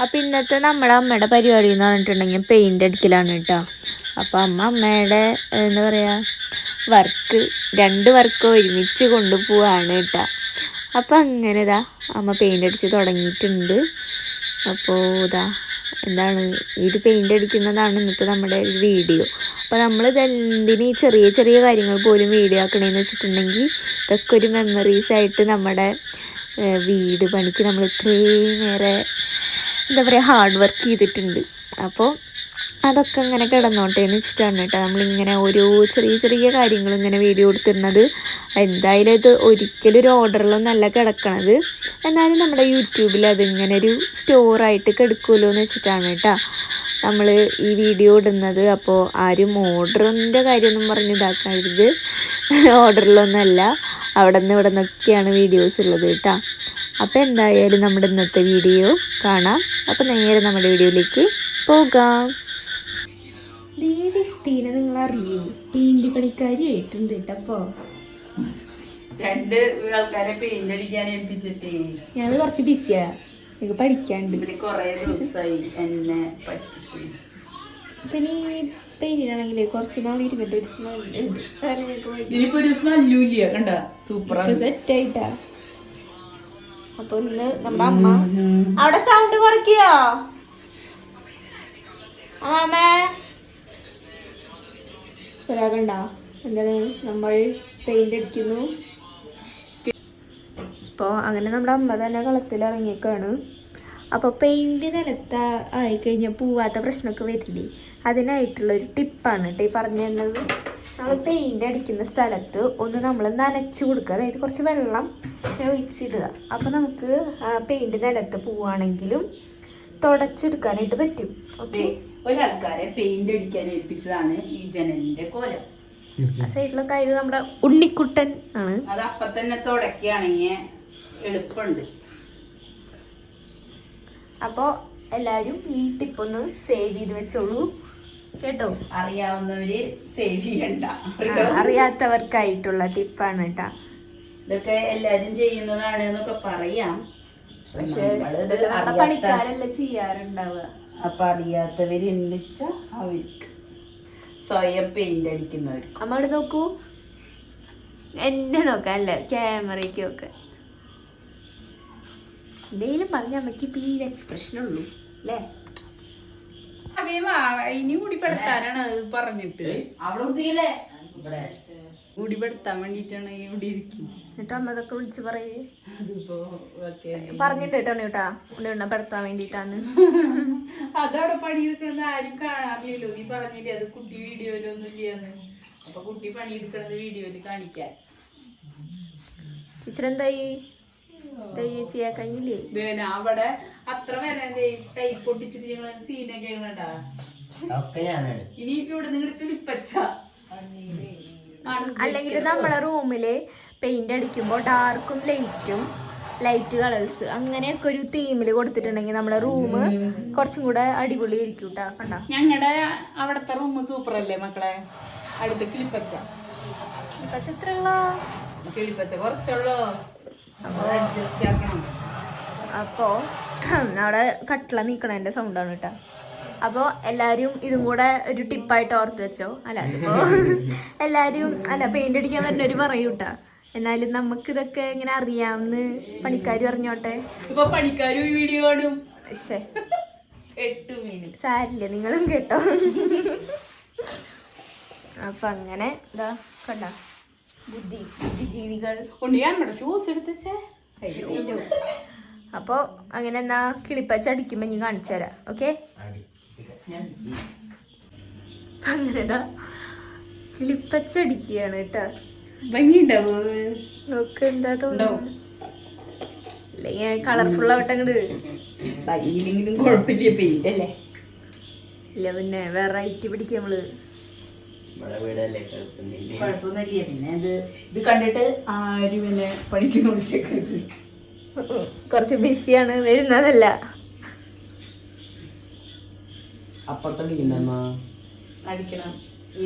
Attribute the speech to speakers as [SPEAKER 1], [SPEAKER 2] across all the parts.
[SPEAKER 1] അപ്പം ഇന്നത്തെ നമ്മുടെ അമ്മയുടെ പരിപാടി എന്ന് പറഞ്ഞിട്ടുണ്ടെങ്കിൽ പെയിന്റ് അടിക്കലാണ് കേട്ടോ അപ്പം അമ്മ അമ്മയുടെ എന്താ പറയുക വർക്ക് രണ്ട് വർക്ക് ഒരുമിച്ച് കൊണ്ടുപോവാണ് കേട്ടോ അപ്പം അങ്ങനെ ഇതാ അമ്മ പെയിന്റ് അടിച്ച് തുടങ്ങിയിട്ടുണ്ട്. അപ്പോൾ ഇതാ എന്താണ് ഇത് പെയിന്റ് അടിക്കുന്നതാണ് ഇന്നത്തെ നമ്മുടെ വീഡിയോ അപ്പോൾ നമ്മൾ ഇതെന്തിന് ഈ ചെറിയ ചെറിയ കാര്യങ്ങൾ പോലും വീഡിയോ ആക്കണേന്ന് വെച്ചിട്ടുണ്ടെങ്കിൽ ഇതൊക്കെ ഒരു മെമ്മറീസ് ആയിട്ട് നമ്മുടെ വീട് പണിക്ക് നമ്മൾ ഇത്രയും ഏറെ എന്താ പറയുക ഹാർഡ് വർക്ക് ചെയ്തിട്ടുണ്ട്. അപ്പോൾ അതൊക്കെ ഇങ്ങനെ കിടന്നോട്ടെ എന്ന് വെച്ചിട്ടാണ് കേട്ടോ നമ്മളിങ്ങനെ ഓരോ ചെറിയ ചെറിയ കാര്യങ്ങൾ ഇങ്ങനെ വീഡിയോ കൊടുത്തിരുന്നത് എന്തായാലും ഇത് ഒരിക്കലും ഒരു ഓർഡറിലൊന്നല്ല കിടക്കണത്. എന്നാലും നമ്മുടെ യൂട്യൂബിൽ അതിങ്ങനെ ഒരു സ്റ്റോറായിട്ട് കിടക്കുമല്ലോ എന്ന് വെച്ചിട്ടാണ് കേട്ടോ നമ്മൾ ഈ വീഡിയോ ഇടുന്നത്. അപ്പോൾ ആരും ഓർഡറിന്റെ കാര്യമൊന്നും പറഞ്ഞ് ഇതാക്കരുത്. ഓർഡറിലൊന്നല്ല അവിടെ നിന്ന് ഇവിടെ നിന്നൊക്കെയാണ് വീഡിയോസ് ഉള്ളത് കേട്ടോ. അപ്പോൾ എന്തായാലും നമ്മുടെ ഇന്നത്തെ വീഡിയോ കാണാം. അപ്പോൾ നേരെ നമ്മുടെ വീഡിയോയിലേക്ക് പോകാം. ദേവിട്ടീനെ നിങ്ങൾ അറിയോ പെയിന്റ് പണിക്കാരി ആയിട്ടുണ്ട് കേട്ടപ്പോ
[SPEAKER 2] രണ്ട് ആൾക്കാരെ പെയിന്റ് അടിക്കാൻ ഏൽപ്പിച്ചിട്ടേ.
[SPEAKER 1] ഞങ്ങൾ കുറച്ച് ബിസിയാ. എനിക്ക് പഠിക്കാണ്ട്.
[SPEAKER 2] കൊറേ ദിവസമായി എന്നെ പഠിച്ചിട്ട്.
[SPEAKER 1] പിന്നെ ഈ പെയിന്റിനാണെങ്കിലേ കുറച്ച് നാൾ ഇരുന്നിട്ട് ഒരു സ്മെല്ലുണ്ട്
[SPEAKER 2] ഒരു സ്മെല്ലൂല്ല കണ്ട? സൂപ്പറാണ്.
[SPEAKER 1] സെറ്റ് ആയിട്ടാ. അപ്പൊ ഇന്ന് നമ്മുടെ അമ്മ. അവിടെ സൗണ്ട് കുറയ്ക്കോ? അമ്മേ ഒരാകണ്ട എന്താണ് നമ്മൾ പെയിന്റ് അടിക്കുന്നു? ഇപ്പോൾ അങ്ങനെ നമ്മുടെ അമ്മ തന്നെ കളത്തിൽ ഇറങ്ങിയേക്കാണ്. അപ്പോൾ പെയിന്റ് നിലത്ത ആയിക്കഴിഞ്ഞാൽ പോവാത്ത പ്രശ്നമൊക്കെ വരില്ലേ? അതിനായിട്ടുള്ള ഒരു ടിപ്പാണ് കേട്ടോ ഈ പറഞ്ഞു തന്നത് നമ്മൾ പെയിന്റ് അടിക്കുന്ന സ്ഥലത്ത് ഒന്ന് നമ്മൾ നനച്ച് കൊടുക്കുക. അതായത് കുറച്ച് വെള്ളം ഒഴിച്ചിടുക. അപ്പോൾ നമുക്ക് പെയിന്റ് നിലത്ത് പോവുകയാണെങ്കിലും തുടച്ചെടുക്കാനായിട്ട് പറ്റും. ഓക്കെ
[SPEAKER 2] ഒരാൾക്കാരെ പെയിന്റ് അടിക്കാൻ ഏൽപ്പിച്ചതാണ് ഈ ജനലിന്റെ കോലം.
[SPEAKER 1] ആ സൈഡിലൊക്കെ ആയത് നമ്മുടെ ഉണ്ണിക്കുട്ടൻ ആണ്.
[SPEAKER 2] അത് അപ്പൊ തന്നെ തുടക്കുകയാണെങ്കിൽ എളുപ്പമുണ്ട്.
[SPEAKER 1] അപ്പോൾ എല്ലാരും ഈ ടിപ്പൊന്ന് സേവ് ചെയ്ത് വെച്ചോളൂ. കേട്ടോ?
[SPEAKER 2] അറിയാവുന്നവര് സേവ് ചെയ്യണ്ട.
[SPEAKER 1] അറിയാത്തവർക്കായിട്ടുള്ള ടിപ്പാണ് കേട്ടാ.
[SPEAKER 2] ഇതൊക്കെ എല്ലാരും ചെയ്യുന്നതാണ് എന്നൊക്കെ പറയാം.
[SPEAKER 1] പക്ഷെ പണിക്കാരല്ല ചെയ്യാറുണ്ടാവുക.
[SPEAKER 2] അപ്പൊ അറിയാത്തവരുണ്ടിച്ച അവർക്ക്. സ്വയം പെയിന്റ് അടിക്കുന്നവർക്ക്.
[SPEAKER 1] നമ്മൾ നോക്കൂ. എന്നെ നോക്കാം അല്ല ക്യാമറയ്ക്ക് ഒക്കെ. എന്തെങ്കിലും പറഞ്ഞ അമ്മയ്ക്ക് ഇപ്പൊ ഈ എക്സ്പ്രഷൻ ഉള്ളൂ അല്ലേ?
[SPEAKER 2] ഇനി കൂടിപ്പെടുത്താനാണ് അത് പറഞ്ഞിട്ട്.
[SPEAKER 3] അവിടെ ഇവിടെ.
[SPEAKER 2] കൂടിപ്പെടുത്താൻ വേണ്ടിട്ടാണ് ഇവിടെ ഇരിക്കും
[SPEAKER 1] എന്നിട്ട് അമ്മ ഇതൊക്കെ വിളിച്ച് പറയേ. പറഞ്ഞിട്ടോ കേട്ടോ കേട്ടാ ഉണ്ണിണ്ണ പെടുത്താൻ വേണ്ടിട്ടാന്ന്
[SPEAKER 2] അതവിടെ പണിയെടുക്കുന്നത് ആരും കാണാറില്ലല്ലോ. നീ പറഞ്ഞില്ലേ അത് കുട്ടി വീഡിയോയിലൊന്നും ഇല്ലാന്ന് അപ്പൊ കുട്ടി പണിയെടുക്കുന്നത് വീഡിയോയിൽ കാണിക്കാൻ.
[SPEAKER 1] എന്തായി? ചെയ്യാൻ കഴിഞ്ഞില്ലേ?
[SPEAKER 2] അവിടെ അത്ര വരാൻ തൈ പൊട്ടിച്ചിട്ട് ഞങ്ങൾ സീനൊക്കെ ഞങ്ങളാ
[SPEAKER 3] ഒക്കെ ഞാനാണ്.
[SPEAKER 2] ഇനി ഇവിടെ നിങ്ങൾ കിളിപ്പച്ച
[SPEAKER 1] അല്ലെങ്കിൽ നമ്മളെ റൂമിൽ പെയിന്റ് അടിക്കുമ്പോൾ ഡാർക്കും ലൈറ്റും ലൈറ്റ് കളേഴ്സ് അങ്ങനെയൊക്കെ ഒരു തീമിൽ കൊടുത്തിട്ടുണ്ടെങ്കിൽ നമ്മുടെ റൂം കുറച്ചും കൂടെ അടിപൊളി ആയിരിക്കും കേട്ടോ കണ്ട.
[SPEAKER 2] ഞങ്ങളുടെ അവിടത്തെ റൂം സൂപ്പർ അല്ലേ മക്കളെ? അടുത്ത് കിളിപ്പച്ച.
[SPEAKER 1] കിളിപ്പച്ച ഇത്രയുള്ള
[SPEAKER 2] കിളിപ്പച്ച കുറച്ചുള്ളൂ.
[SPEAKER 1] അപ്പോ അവിടെ കട്ടില നീക്കണതിന്റെ സൗണ്ടാണ് കേട്ടോ അപ്പോൾ എല്ലാവരും ഇതും കൂടെ ഒരു ടിപ്പായിട്ട് ഓർത്ത് വെച്ചോ. അല്ല അതിപ്പോ എല്ലാവരും അല്ല പെയിന്റ് അടിക്കാൻ വരുന്ന ഒരു കേട്ടാ എന്നാലും നമുക്ക് ഇതൊക്കെ ഇങ്ങനെ അറിയാമെന്ന് പണിക്കാർ പറഞ്ഞോട്ടെ?
[SPEAKER 2] ഇപ്പൊ പണിക്കാരും ഈ വീഡിയോ കാണും.
[SPEAKER 1] സാരില്ല നിങ്ങളും കേട്ടോ. അപ്പൊ അങ്ങനെ ഇതാ കണ്ട. ബുദ്ധി ബുദ്ധിജീവികൾ. അപ്പോ അങ്ങനെ എന്നാ കിളിപ്പച്ചടിക്കുമ്പോ ഞാൻ കാണിച്ചു തരാം. ഓക്കെ അങ്ങനെ ക്ലിപ്പച്ചടിക്കുകയാണ് കേട്ടാ.
[SPEAKER 2] ഭംഗിയുണ്ടാവോ
[SPEAKER 1] നോക്ക് എന്താ തോന്നുന്നു അല്ലെങ്കിൽ കളർഫുൾ ആവട്ടെ അങ്ങട്.
[SPEAKER 2] ഭംഗിയില്ലെങ്കിലും കുഴപ്പമില്ല പെയിന്റ് അല്ലേ
[SPEAKER 1] ഇല്ല പിന്നെ വെറൈറ്റി പിടിക്കുക
[SPEAKER 3] നമ്മൾ.
[SPEAKER 2] കുഴപ്പമൊന്നുമില്ല. പിന്നെ ഇത് ഇത് കണ്ടിട്ട് ആരും പിന്നെ പണിക്ക്
[SPEAKER 1] കുറച്ച് ബിസിയാണ് വരുന്നതല്ല.
[SPEAKER 3] അപ്പുറത്തെ വീണ്ടമ്മ
[SPEAKER 2] അടിക്കണം.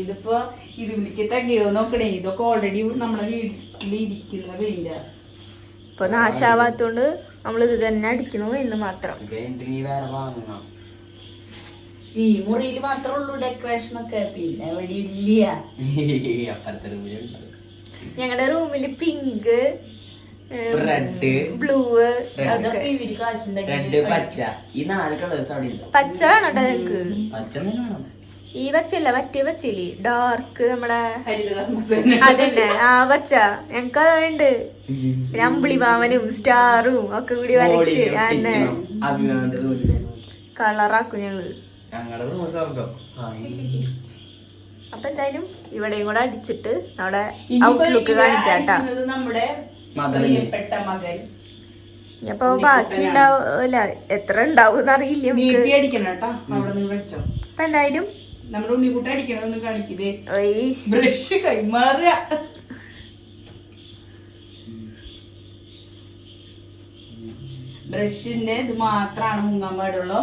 [SPEAKER 2] ഇതിപ്പോ ഇത് വിളിക്ക് തകയോ നോക്കണേ. ഇതൊക്കെ ഓൾറെഡി നമ്മുടെ വീട്ടിൽ ഇരിക്കുന്ന പെയിന്റാ
[SPEAKER 1] ഇപ്പൊ നാശാവാത്തോണ്ട് നമ്മളിത് തന്നെ അടിക്കണു എന്ന് മാത്രം.
[SPEAKER 3] ഇത്
[SPEAKER 2] ഈ മുറിയിൽ മാത്രമേ ഉള്ളൂ ഡെക്കറേഷൻ ഒക്കെ. പിന്നെ എവിടെ ഇല്ല.
[SPEAKER 1] ഞങ്ങളുടെ റൂമിൽ പിങ്ക്
[SPEAKER 3] റെഡ്
[SPEAKER 1] ബ്ലൂ
[SPEAKER 3] റെഡ് പച്ച. ഈ നാല് കളേഴ്സ് അവിടെ ഇല്ല.
[SPEAKER 1] പച്ച വേണോ നിനക്ക്.
[SPEAKER 3] പച്ച വേണം.
[SPEAKER 1] ഈ പച്ചല്ല മറ്റേ പച്ചയില്ലേ? ഡാർക്ക് നമ്മുടെ
[SPEAKER 2] ഹരിതകർമ്മസേന
[SPEAKER 1] അതന്നെ. ആ പച്ച. ഞങ്ങക്ക് അത് വേണ്ട പിന്നെ അമ്പിളിമാവനും സ്റ്റാറും ഒക്കെ കൂടി വരച്ച്. അന്നെ കളറാക്കും
[SPEAKER 3] ഞങ്ങൾ.
[SPEAKER 1] അപ്പൊ എന്തായാലും ഇവിടെയും കൂടെ അടിച്ചിട്ട് നമ്മുടെ ഔട്ട്ലുക്ക് കാണിച്ചാട്ടാ.
[SPEAKER 2] നമ്മുടെ? പ്രിയപ്പെട്ട മകൻ
[SPEAKER 1] അപ്പൊ ബാക്കി ഉണ്ടാവില്ല എത്ര ഉണ്ടാവും അറിയില്ല അപ്പൊ എന്തായാലും
[SPEAKER 2] നമ്മുടെ ഉണ്ണിക്കുട്ട ബ്രഷ് കൈമാറുക. ബ്രഷിന്റെ ഇത് മാത്രമാണ് മുങ്ങാൻ പാടുള്ളൂ.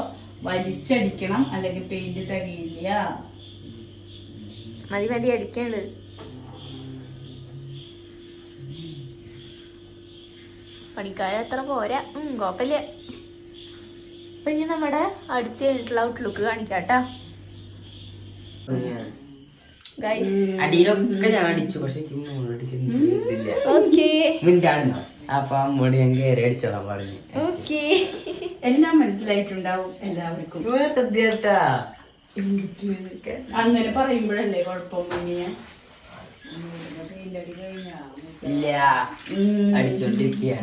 [SPEAKER 2] വലിച്ചടിക്കണം അല്ലെങ്കിൽ പെയിന്റ് തകയില്ല
[SPEAKER 1] മതി മതി അടിക്കണ്ട്. പണിക്കാര അത്ര പോരാ. ഉം കുഴപ്പമില്ല അപ്പൊ ഇനി നമ്മുടെ അടിച്ച് കഴിഞ്ഞിട്ടുള്ള ഔട്ട്ലുക്ക് കാണിക്കാട്ടാ.
[SPEAKER 3] അടിയിലൊക്കെ ഞാൻ അടിച്ചു പക്ഷെ എനിക്ക് മോൾ അടിക്കുന്നില്ല
[SPEAKER 1] ഓക്കേ
[SPEAKER 3] മിണ്ടാണെന്നോ അപ്പൊ അമ്മോട് ഞാൻ കയറി അടിച്ചോളാൻ പറഞ്ഞു.
[SPEAKER 1] ഓക്കേ
[SPEAKER 2] എല്ലാം മനസ്സിലായിട്ടുണ്ടാവും എല്ലാവർക്കും. അങ്ങനെ പറയുമ്പോഴല്ലേ
[SPEAKER 3] ഇല്ല. അടിച്ചോണ്ടിരിക്കുക